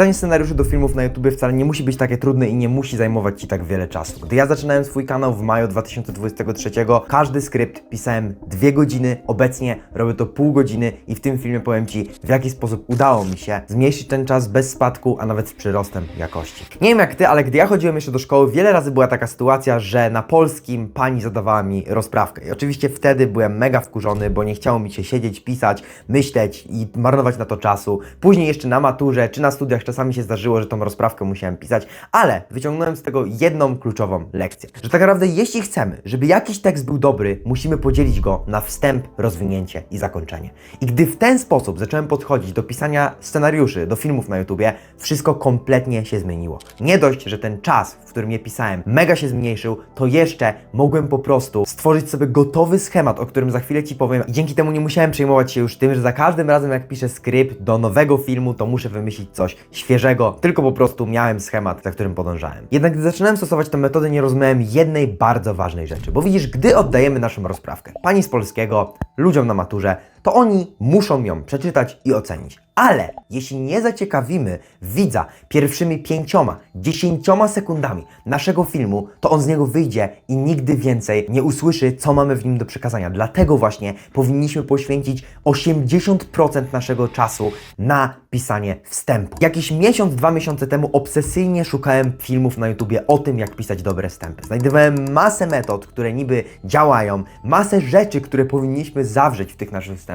Pisanie scenariuszy do filmów na YouTube wcale nie musi być takie trudne i nie musi zajmować Ci tak wiele czasu. Gdy ja zaczynałem swój kanał w maju 2023, każdy skrypt pisałem dwie godziny, obecnie robię to pół godziny i w tym filmie powiem Ci, w jaki sposób udało mi się zmniejszyć ten czas bez spadku, a nawet z przyrostem jakości. Nie wiem jak Ty, ale gdy ja chodziłem jeszcze do szkoły, wiele razy była taka sytuacja, że na polskim pani zadawała mi rozprawkę. I oczywiście wtedy byłem mega wkurzony, bo nie chciało mi się siedzieć, pisać, myśleć i marnować na to czasu. Później jeszcze na maturze czy na studiach czasami się zdarzyło, że tą rozprawkę musiałem pisać, ale wyciągnąłem z tego jedną kluczową lekcję. Że tak naprawdę jeśli chcemy, żeby jakiś tekst był dobry, musimy podzielić go na wstęp, rozwinięcie i zakończenie. I gdy w ten sposób zacząłem podchodzić do pisania scenariuszy, do filmów na YouTubie, wszystko kompletnie się zmieniło. Nie dość, że ten czas, w którym je pisałem, mega się zmniejszył, to jeszcze mogłem po prostu stworzyć sobie gotowy schemat, o którym za chwilę Ci powiem. I dzięki temu nie musiałem przejmować się już tym, że za każdym razem, jak piszę skrypt do nowego filmu, to muszę wymyślić coś świeżego, tylko po prostu miałem schemat, za którym podążałem. Jednak gdy zaczynałem stosować tę metodę, nie rozumiałem jednej bardzo ważnej rzeczy, bo widzisz, gdy oddajemy naszą rozprawkę pani z polskiego ludziom na maturze, to oni muszą ją przeczytać i ocenić. Ale jeśli nie zaciekawimy widza pierwszymi pięcioma, dziesięcioma sekundami naszego filmu, to on z niego wyjdzie i nigdy więcej nie usłyszy, co mamy w nim do przekazania. Dlatego właśnie powinniśmy poświęcić 80% naszego czasu na pisanie wstępu. Jakiś miesiąc, dwa miesiące temu obsesyjnie szukałem filmów na YouTubie o tym, jak pisać dobre wstępy. Znajdowałem masę metod, które niby działają, masę rzeczy, które powinniśmy zawrzeć w tych naszych wstępach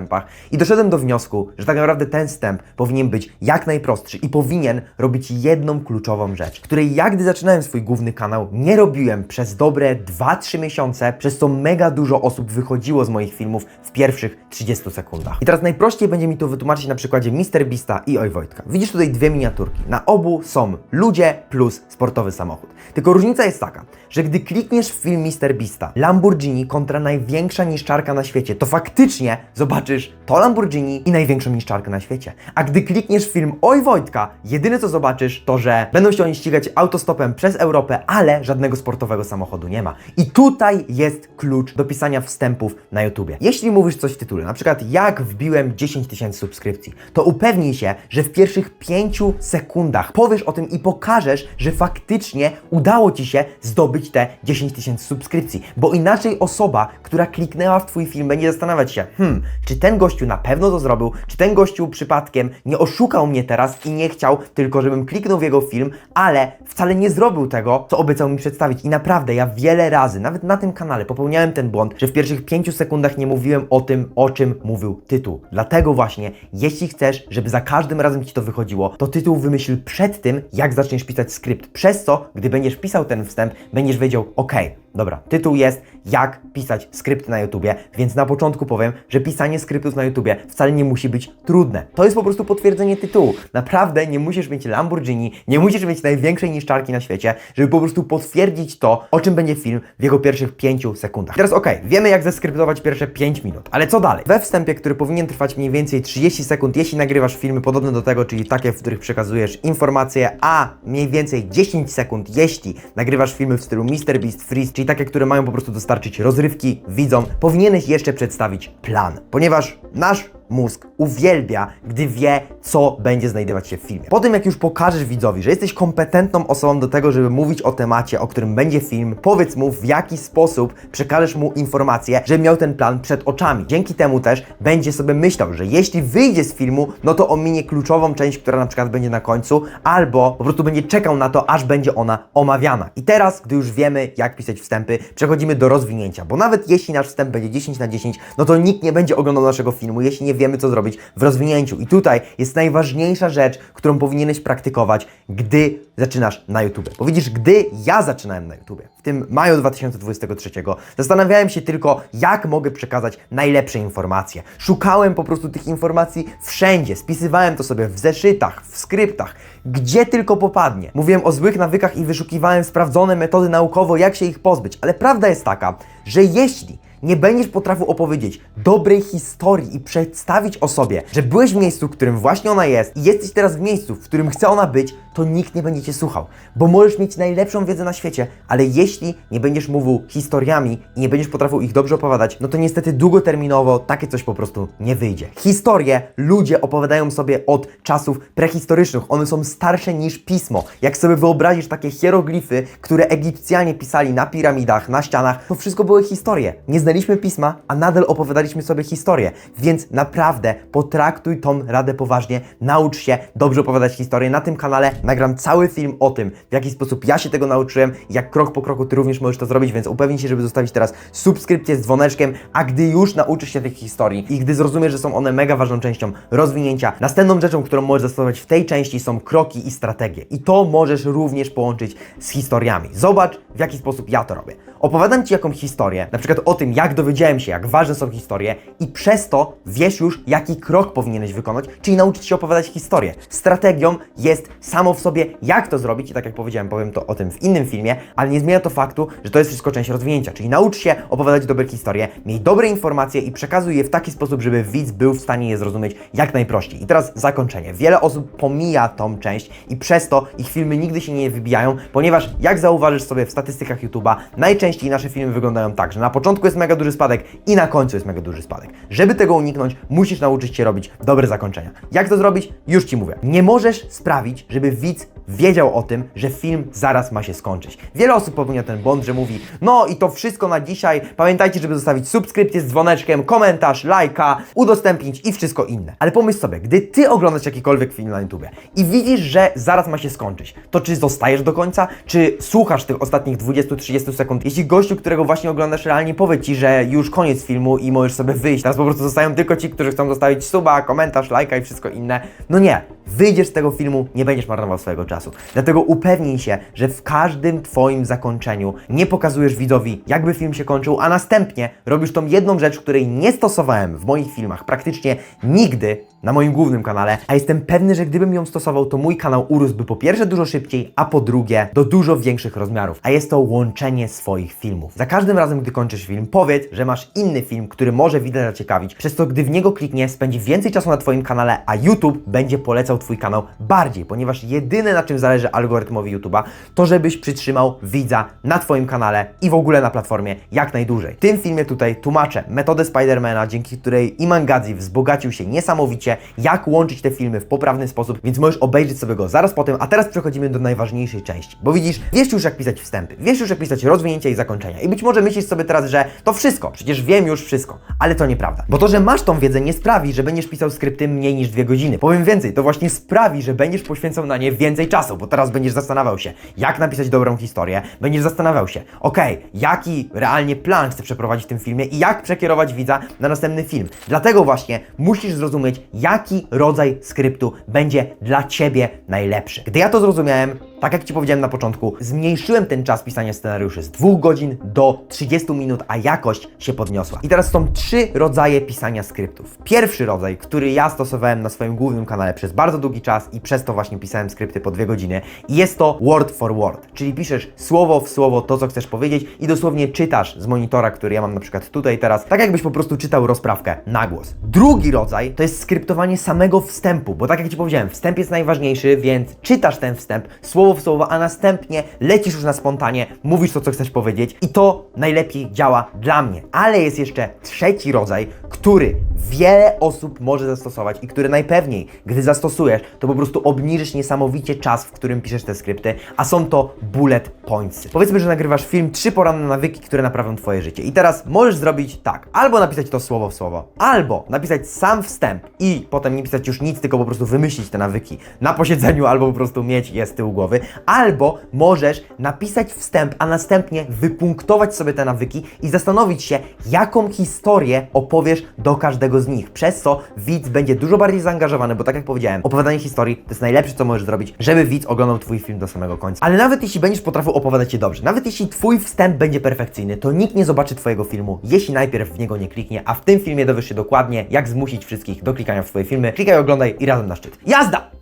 i doszedłem do wniosku, że tak naprawdę ten wstęp powinien być jak najprostszy i powinien robić jedną kluczową rzecz, której ja gdy zaczynałem swój główny kanał nie robiłem przez dobre 2-3 miesiące, przez co mega dużo osób wychodziło z moich filmów w pierwszych 30 sekundach. I teraz najprościej będzie mi to wytłumaczyć na przykładzie MrBeasta i Oj Wojtka. Widzisz tutaj dwie miniaturki. Na obu są ludzie plus sportowy samochód. Tylko różnica jest taka, że gdy klikniesz w film MrBeasta Lamborghini kontra największa niszczarka na świecie, to faktycznie zobaczysz to Lamborghini i największą niszczarkę na świecie. A gdy klikniesz film Oj Wojtka, jedyne co zobaczysz to, że będą się oni ścigać autostopem przez Europę, ale żadnego sportowego samochodu nie ma. I tutaj jest klucz do pisania wstępów na YouTubie. Jeśli mówisz coś w tytule, na przykład jak wbiłem 10 tysięcy subskrypcji, to upewnij się, że w pierwszych 5 sekundach powiesz o tym i pokażesz, że faktycznie udało Ci się zdobyć te 10 tysięcy subskrypcji, bo inaczej osoba, która kliknęła w Twój film będzie zastanawiać się, hmm, czy ten gościu na pewno to zrobił, czy ten gościu przypadkiem nie oszukał mnie teraz i nie chciał tylko, żebym kliknął w jego film, ale wcale nie zrobił tego, co obiecał mi przedstawić. I naprawdę ja wiele razy, nawet na tym kanale, popełniałem ten błąd, że w pierwszych 5 sekundach nie mówiłem o tym, o czym mówił tytuł. Dlatego właśnie, jeśli chcesz, żeby za każdym razem Ci to wychodziło, to tytuł wymyśl przed tym, jak zaczniesz pisać skrypt. Przez co, gdy będziesz pisał ten wstęp, będziesz wiedział, ok, dobra, tytuł jest jak pisać skrypty na YouTubie, więc na początku powiem, że pisanie skryptów na YouTubie wcale nie musi być trudne. To jest po prostu potwierdzenie tytułu. Naprawdę nie musisz mieć Lamborghini, nie musisz mieć największej niszczarki na świecie, żeby po prostu potwierdzić to, o czym będzie film w jego pierwszych 5 sekundach. Teraz ok, wiemy jak zeskryptować pierwsze 5 minut, ale co dalej? We wstępie, który powinien trwać mniej więcej 30 sekund, jeśli nagrywasz filmy podobne do tego, czyli takie, w których przekazujesz informacje, a mniej więcej 10 sekund, jeśli nagrywasz filmy w stylu MrBeast Freeze, takie, które mają po prostu dostarczyć rozrywki widzom, powinieneś jeszcze przedstawić plan, ponieważ nasz mózg uwielbia, gdy wie, co będzie znajdować się w filmie. Po tym, jak już pokażesz widzowi, że jesteś kompetentną osobą do tego, żeby mówić o temacie, o którym będzie film, powiedz mu, w jaki sposób przekażesz mu informację, że miał ten plan przed oczami. Dzięki temu też będzie sobie myślał, że jeśli wyjdzie z filmu, no to ominie kluczową część, która na przykład będzie na końcu, albo po prostu będzie czekał na to, aż będzie ona omawiana. I teraz, gdy już wiemy, jak pisać wstępy, przechodzimy do rozwinięcia, bo nawet jeśli nasz wstęp będzie 10 na 10, no to nikt nie będzie oglądał naszego filmu, jeśli nie wiemy, co zrobić w rozwinięciu. I tutaj jest najważniejsza rzecz, którą powinieneś praktykować, gdy zaczynasz na YouTube. Bo widzisz, gdy ja zaczynałem na YouTube, w tym maju 2023, zastanawiałem się tylko, jak mogę przekazać najlepsze informacje. Szukałem po prostu tych informacji wszędzie, spisywałem to sobie w zeszytach, w skryptach, gdzie tylko popadnie. Mówiłem o złych nawykach i wyszukiwałem sprawdzone metody naukowo, jak się ich pozbyć. Ale prawda jest taka, że jeśli nie będziesz potrafił opowiedzieć dobrej historii i przedstawić osobie, że byłeś w miejscu, w którym właśnie ona jest i jesteś teraz w miejscu, w którym chce ona być, to nikt nie będzie cię słuchał. Bo możesz mieć najlepszą wiedzę na świecie, ale jeśli nie będziesz mówił historiami i nie będziesz potrafił ich dobrze opowiadać, no to niestety długoterminowo takie coś po prostu nie wyjdzie. Historie ludzie opowiadają sobie od czasów prehistorycznych. One są starsze niż pismo. Jak sobie wyobrazisz takie hieroglify, które Egipcjanie pisali na piramidach, na ścianach, to wszystko były historie. Nie znaliśmy pisma, a nadal opowiadaliśmy sobie historie. Więc naprawdę potraktuj tą radę poważnie, naucz się dobrze opowiadać historię. Na tym kanale nagram cały film o tym, w jaki sposób ja się tego nauczyłem, jak krok po kroku ty również możesz to zrobić, więc upewnij się, żeby zostawić teraz subskrypcję z dzwoneczkiem, a gdy już nauczysz się tych historii i gdy zrozumiesz, że są one mega ważną częścią rozwinięcia, następną rzeczą, którą możesz zastosować w tej części są kroki i strategie. I to możesz również połączyć z historiami. Zobacz, w jaki sposób ja to robię. Opowiadam Ci jakąś historię, na przykład o tym, jak dowiedziałem się, jak ważne są historie i przez to wiesz już, jaki krok powinieneś wykonać, czyli nauczyć się opowiadać historię. Strategią jest samo w sobie, jak to zrobić i tak jak powiedziałem, powiem to o tym w innym filmie, ale nie zmienia to faktu, że to jest wszystko część rozwinięcia, czyli naucz się opowiadać dobre historie, miej dobre informacje i przekazuj je w taki sposób, żeby widz był w stanie je zrozumieć jak najprościej. I teraz zakończenie. Wiele osób pomija tą część i przez to ich filmy nigdy się nie wybijają, ponieważ jak zauważysz sobie w statystykach YouTube'a, najczęściej nasze filmy wyglądają tak, że na początku jest mega duży spadek i na końcu jest mega duży spadek. Żeby tego uniknąć, musisz nauczyć się robić dobre zakończenia. Jak to zrobić? Już Ci mówię. Nie możesz sprawić, żeby widz wiedział o tym, że film zaraz ma się skończyć. Wiele osób popełnia ten błąd, że mówi, no i to wszystko na dzisiaj. Pamiętajcie, żeby zostawić subskrypcję z dzwoneczkiem, komentarz, lajka, udostępnić i wszystko inne. Ale pomyśl sobie, gdy Ty oglądasz jakikolwiek film na YouTube i widzisz, że zaraz ma się skończyć, to czy zostajesz do końca, czy słuchasz tych ostatnich 20-30 sekund? Jeśli gościu, którego właśnie oglądasz realnie powie Ci, że już koniec filmu i możesz sobie wyjść, teraz po prostu zostają tylko ci, którzy chcą zostawić suba, komentarz, lajka i wszystko inne, no nie. Wyjdziesz z tego filmu, nie będziesz marnował swojego czasu. Dlatego upewnij się, że w każdym Twoim zakończeniu nie pokazujesz widzowi, jakby film się kończył, a następnie robisz tą jedną rzecz, której nie stosowałem w moich filmach praktycznie nigdy na moim głównym kanale, a jestem pewny, że gdybym ją stosował, to mój kanał urósłby po pierwsze dużo szybciej, a po drugie do dużo większych rozmiarów. A jest to łączenie swoich filmów. Za każdym razem, gdy kończysz film, powiedz, że masz inny film, który może widać zaciekawić, przez to gdy w niego kliknie, spędzi więcej czasu na Twoim kanale, a YouTube będzie polecał Twój kanał bardziej, ponieważ jedyne na czym zależy algorytmowi YouTube'a, to żebyś przytrzymał widza na Twoim kanale i w ogóle na platformie jak najdłużej. W tym filmie tutaj tłumaczę metodę Spidermana, dzięki której Iman Gadzi wzbogacił się niesamowicie, jak łączyć te filmy w poprawny sposób, więc możesz obejrzeć sobie go zaraz po tym, a teraz przechodzimy do najważniejszej części. Bo widzisz, wiesz już jak pisać wstępy, wiesz już jak pisać rozwinięcia i zakończenia i być może myślisz sobie teraz, że to wszystko, przecież wiem już wszystko, ale to nieprawda. Bo to, że masz tą wiedzę nie sprawi, że będziesz pisał skrypty mniej niż dwie godziny. Powiem więcej, to właśnie sprawi, że będziesz poświęcał na nie więcej czasu, bo teraz będziesz zastanawiał się, jak napisać dobrą historię, będziesz zastanawiał się, okej, jaki realnie plan chcę przeprowadzić w tym filmie i jak przekierować widza na następny film. Dlatego właśnie musisz zrozumieć, jaki rodzaj skryptu będzie dla Ciebie najlepszy. Gdy ja to zrozumiałem, tak jak Ci powiedziałem na początku, zmniejszyłem ten czas pisania scenariuszy z 2 godzin do 30 minut, a jakość się podniosła. I teraz są trzy rodzaje pisania skryptów. Pierwszy rodzaj, który ja stosowałem na swoim głównym kanale przez bardzo długi czas i przez to właśnie pisałem skrypty po 2 godziny, jest to word for word, czyli piszesz słowo w słowo to, co chcesz powiedzieć i dosłownie czytasz z monitora, który ja mam na przykład tutaj teraz, tak jakbyś po prostu czytał rozprawkę na głos. Drugi rodzaj to jest skryptowanie samego wstępu, bo tak jak Ci powiedziałem, wstęp jest najważniejszy, więc czytasz ten wstęp słowo w słowo, a następnie lecisz już na spontanie, mówisz to, co chcesz powiedzieć i to najlepiej działa dla mnie. Ale jest jeszcze trzeci rodzaj, który wiele osób może zastosować i który najpewniej, gdy zastosujesz, to po prostu obniżysz niesamowicie czas, w którym piszesz te skrypty, a są to bullet pointsy. Powiedzmy, że nagrywasz film trzy poranne nawyki, które naprawią Twoje życie. I teraz możesz zrobić tak, albo napisać to słowo w słowo, albo napisać sam wstęp i potem nie pisać już nic, tylko po prostu wymyślić te nawyki na posiedzeniu, albo po prostu mieć je z tyłu głowy, albo możesz napisać wstęp, a następnie wypunktować sobie te nawyki i zastanowić się, jaką historię opowiesz do każdego z nich, przez co widz będzie dużo bardziej zaangażowany, bo tak jak powiedziałem, opowiadanie historii to jest najlepsze, co możesz zrobić, żeby widz oglądał Twój film do samego końca. Ale nawet jeśli będziesz potrafił opowiadać je dobrze, nawet jeśli Twój wstęp będzie perfekcyjny, to nikt nie zobaczy Twojego filmu, jeśli najpierw w niego nie kliknie, a w tym filmie dowiesz się dokładnie, jak zmusić wszystkich do klikania w Twoje filmy. Klikaj, oglądaj i razem na szczyt. Jazda!